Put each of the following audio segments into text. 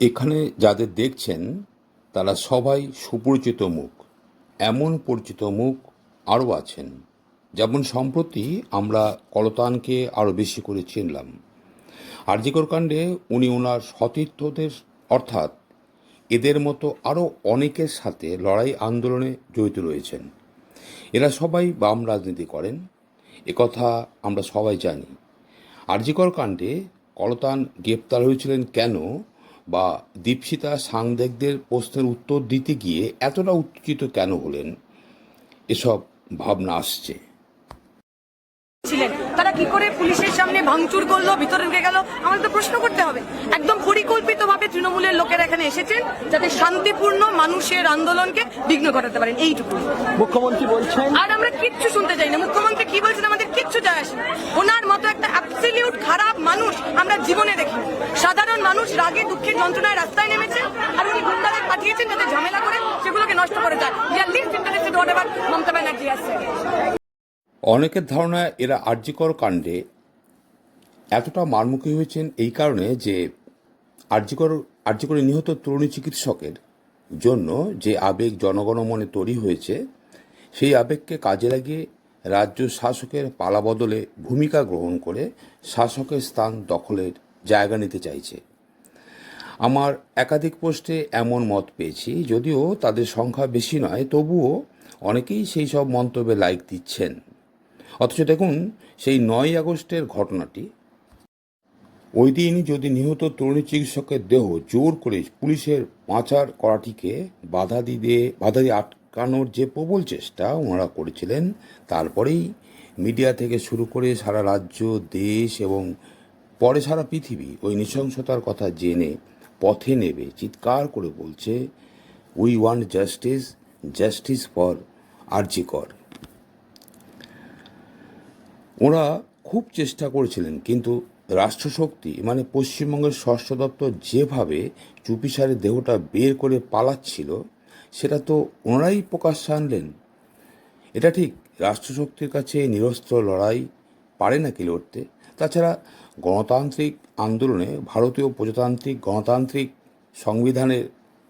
এখানে যাদের দেখছেন, তারা সবাই সুপরিচিত মুখ। এমন পরিচিত মুখ আরও আছেন, যেমন সম্প্রতি আমরা কলতানকে আরও বেশি করে চিনলাম। আরজিকর কাণ্ডে উনি ওনার সতীর্থদের, অর্থাৎ এদের মতো আরও অনেকের সাথে লড়াই আন্দোলনে জড়িত রয়েছেন। এরা সবাই বাম রাজনীতি করেন একথা আমরা সবাই জানি। আরজিকর কাণ্ডে কলতান গ্রেপ্তার হয়েছিলেন কেন? বা দীপশিতা সাংদেকদের প্রশ্নের উত্তর দিতে গিয়ে এতটা উত্তেজিত কেন হলেন? এসব ভাবনা আসছে। ছিলেন। তারা কি করে পুলিশের সামনে ভাঙচুর করল ভিতরে ঢুকে গেল? আমাদের তো প্রশ্ন করতে হবে। একদম পরিকল্পিতভাবে তৃণমূলের লোকেরা এখানে এসেছেন যাতে শান্তিপূর্ণ মানুষের আন্দোলনকে বিঘ্ন ঘটাতে পারেন। এইটুকু। মুখ্যমন্ত্রী বলছেন আর আমরা কিচ্ছু শুনতে চাই না। মুখ্যমন্ত্রী কি বলছেন আমাদের কিচ্ছু যায় আসে না। ওনার মতো একটা অ্যাবসলিউট খারাপ মানুষ আমরা জীবনে দেখি সাধারণ মানুষ রাগে দুঃখে যন্ত্রণায় রাস্তায় নেমেছে আর উনি গুন্ডাদের পাঠিয়েছেন যাতে ঝামেলা করে সেগুলোকে নষ্ট করে যায় yeah least interested whatever Mamata Banerjee আসছে অনেকের ধারণা এরা আর্যিকর কাণ্ডে এতটা মারমুখী হয়েছেন এই কারণে যে আর্যিকর, আর্যিকরে নিহত তরুণী চিকিৎসকের জন্য যে আবেগ জনগণ মনে তৈরি হয়েছে, সেই আবেগকে কাজে লাগিয়ে রাজ্য শাসকের পালা বদলে ভূমিকা গ্রহণ করে শাসকের স্থান দখলের জায়গা নিতে চাইছে। আমার একাধিক পোস্টে এমন মত পেয়েছি, যদিও তাদের সংখ্যা বেশি নয়, তবুও অনেকেই সেই সব মন্তব্যে লাইক দিচ্ছেন। অথচ দেখুন, সেই নয় আগস্টের ঘটনাটি। ওই দিন যদি নিহত তরুণী চিকিৎসকের দেহ জোর করে পুলিশের পাচার করাটিকে বাধা দিয়ে বাধা দিয়ে আটকানোর যে প্রবল চেষ্টা ওনারা করেছিলেন, তারপরেই মিডিয়া থেকে শুরু করে সারা রাজ্য, দেশ এবং পরে সারা পৃথিবী ওই নৃশংসতার কথা জেনে পথে নেবে, চিৎকার করে বলছে we want justice justice for RG Kar ওরা খুব চেষ্টা করেছিলেন, কিন্তু রাষ্ট্রশক্তি মানে পশ্চিমবঙ্গের স্বাস্থ্য দপ্তর যেভাবে চুপিসারে দেহটা বের করে পালাচ্ছিল, সেটা তো ওনারাই প্রকাশ্যে আনলেন। এটা ঠিক, রাষ্ট্রশক্তির কাছে নিরস্ত্র লড়াই পারে নাকি লড়তে। তাছাড়া গণতান্ত্রিক আন্দোলনে ভারতীয় প্রজাতান্ত্রিক গণতান্ত্রিক সংবিধানের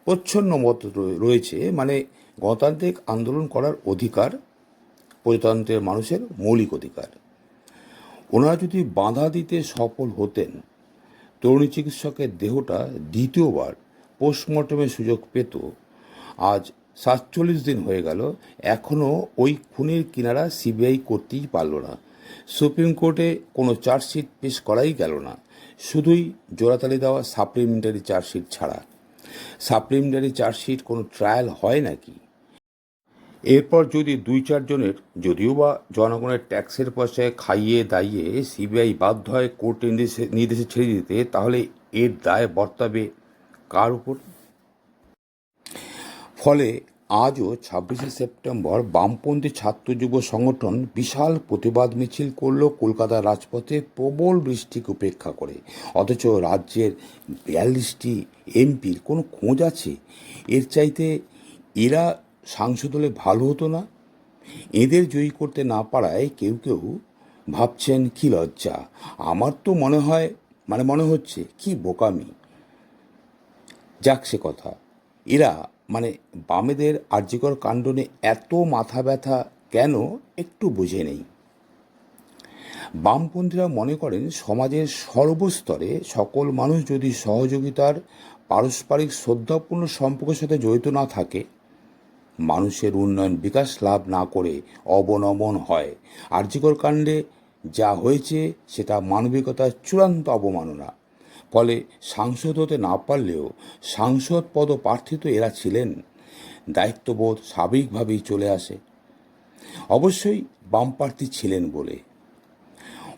প্রচ্ছন্ন মত রয়ে- রয়েছে মানে গণতান্ত্রিক আন্দোলন করার অধিকার প্রজাতন্ত্রের মানুষের মৌলিক অধিকার। ওনারা যদি বাঁধা দিতে সফল হতেন, তরুণী চিকিৎসকের দেহটা দ্বিতীয়বার পোস্টমর্টমের সুযোগ পেত। আজ সাতচল্লিশ দিন হয়ে গেল এখনও ওই খুনের কিনারা সিবিআই করতেই পারল না। সুপ্রিম কোর্টে কোনো চার্জশিট পেশ করাই গেল না। শুধুই জোড়াতালি দেওয়া সাপ্লিমেন্টারি চার্জশিট ছাড়া। সাপ্লিমেন্টারি চার্জশিট কোনো ট্রায়াল হয় নাকি? এরপর যদি দুই চারজনের, যদিও বা জনগণের ট্যাক্সের পয়সায় খাইয়ে দাইয়ে সিবিআই বাধ্য হয় কোর্ট নির্দেশে নির্দেশে ছেড়ে দিতে, তাহলে এর দায় বর্তাবে কার উপর? ফলে আজও ছাব্বিশে সেপ্টেম্বর বামপন্থী ছাত্র যুব সংগঠন বিশাল প্রতিবাদ মিছিল করল কলকাতার রাজপথে প্রবল বৃষ্টিকে উপেক্ষা করে। অথচ রাজ্যের বিয়াল্লিশটি এমপির কোনো খোঁজ আছে? এর চাইতে এরা সাংসদ হলে ভালো হতো না? এদের জয়ী করতে না পারায় কেউ কেউ ভাবছেন কি লজ্জা। আমার তো মনে হয় মানে মনে হচ্ছে, কি বোকামি। যাক সে কথা। এরা মানে বামেদের আর্যিকর কাণ্ডনে এত মাথা ব্যথা কেন একটু বুঝে নেই। বামপন্থীরা মনে করেন, সমাজের সর্বস্তরে সকল মানুষ যদি সহযোগিতার পারস্পরিক শ্রদ্ধাপূর্ণ সম্পর্কের সাথে জড়িত না থাকে মানুষের উন্নয়ন বিকাশ লাভ না করে অবনমন হয়। আর্যিকর কাণ্ডে যা হয়েছে, সেটা মানবিকতার চূড়ান্ত অবমাননা। ফলে সাংসদ হতে না পারলেও সাংসদ পদ প্রার্থী তো এরা ছিলেন। দায়িত্ববোধ স্বাভাবিকভাবেই চলে আসে। অবশ্যই বাম প্রার্থী ছিলেন বলে।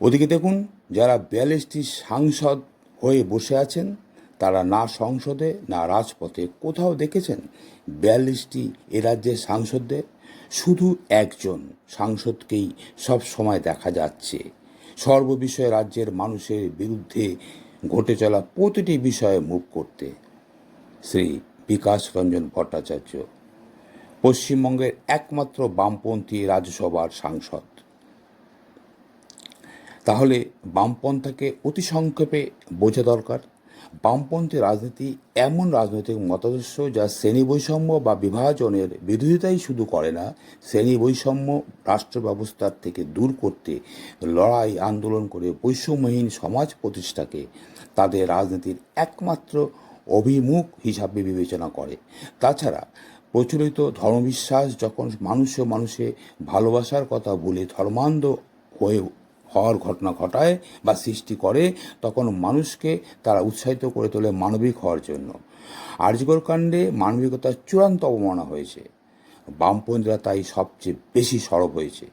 ওদিকে দেখুন, যারা বিয়াল্লিশটি সাংসদ হয়ে বসে আছেন তারা না সংসদে, না রাজপথে। কোথাও দেখেছেন বিয়াল্লিশটি এ রাজ্যের সাংসদদের? শুধু একজন সাংসদকেই সব সময় দেখা যাচ্ছে। সর্ববিষয়ে রাজ্যের মানুষের বিরুদ্ধে ঘটে চলা প্রতিটি বিষয়ে মুখ করতে। শ্রী বিকাশ রঞ্জন ভট্টাচার্য, পশ্চিমবঙ্গের একমাত্র বামপন্থী রাজ্যসভার সাংসদ। তাহলে বামপন্থাকে অতি সংক্ষেপে বোঝা দরকার? বামপন্থী রাজনীতি এমন রাজনৈতিক মতাদর্শ যা শ্রেণি বৈষম্য বা বিভাজনের বিরোধিতাই শুধু করে না শ্রেণি বৈষম্য রাষ্ট্র ব্যবস্থার থেকে দূর করতে লড়াই, আন্দোলন করে বৈষম্যহীন সমাজ প্রতিষ্ঠাকে তাদের রাজনীতির একমাত্র অভিমুখ হিসাবে বিবেচনা করে। তাছাড়া প্রচলিত ধর্মবিশ্বাস যখন মানুষে মানুষে ভালোবাসার কথা বলে ধর্মান্ধ হয়ে হওয়ার ঘটনা ঘটায় বা সৃষ্টি করে, তখন মানুষকে তারা উৎসাহিত করে তোলে মানবিক হওয়ার জন্য। আর্যগর কাণ্ডে মানবিকতার চূড়ান্ত অবমাননা হয়েছে। বামপন্থীরা তাই সবচেয়ে বেশি সরব হয়েছে।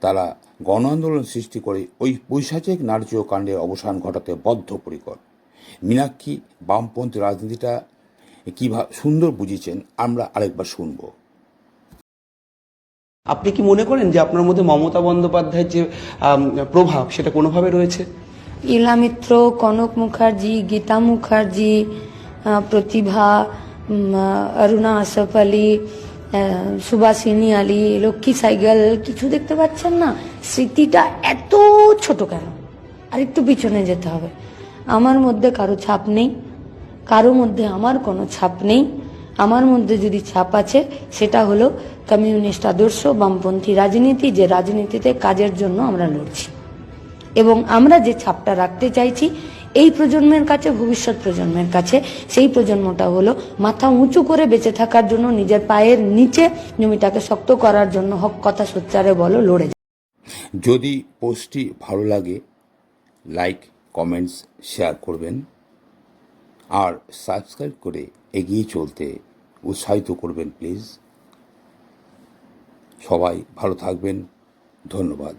তারা গণ আন্দোলন সৃষ্টি করে ওই বৈশাচিক নার্য কাণ্ডের অবসান ঘটাতে বদ্ধপরিকর। মীনাক্ষী বামপন্থী রাজনীতিটা কীভাবে সুন্দর বুঝিয়েছেন, আমরা আরেকবার শুনব। আপনি কি মনে করেন যে আপনার মধ্যে মমতা বন্দ্যোপাধ্যায়ের যে প্রভাব সেটা কোনোভাবে রয়েছে? ইলা মিত্র, কনক মুখার্জি, গীতা মুখার্জি প্রতিভা অরুণা আসফ আলী সুভাষিনী আলী, লক্ষ্মী সাইকেল কিছু দেখতে পাচ্ছেন না? স্মৃতিটা এত ছোট কেন? আর একটু পিছনে যেতে হবে। আমার মধ্যে কারও ছাপ নেই, কারও মধ্যে আমার কোনো ছাপ নেই। আমার মধ্যে যদি ছাপ আছে, সেটা হলো কমিউনিস্ট আদর্শ, বামপন্থী রাজনীতি, যে রাজনীতিতে কাজের জন্য আমরা লড়ছি এবং আমরা যে ছাপটা রাখতে চাইছি, এই প্রজন্মের কাছে, ভবিষ্যৎ প্রজন্মের কাছে, সেই প্রজন্মটা হলো মাথা উঁচু করে বেঁচে থাকার জন্য, নিজের পায়ের নিচে জমিটাকে শক্ত করার জন্য, হক কথা সোচ্চারে বলো, লড়ে। যদি পোস্টটি ভালো লাগে, লাইক, কমেন্টস, শেয়ার করবেন আর সাবস্ক্রাইব করে এগিয়ে চলতে উৎসাহিত করবেন প্লিজ। সবাই ভালো থাকবেন। ধন্যবাদ।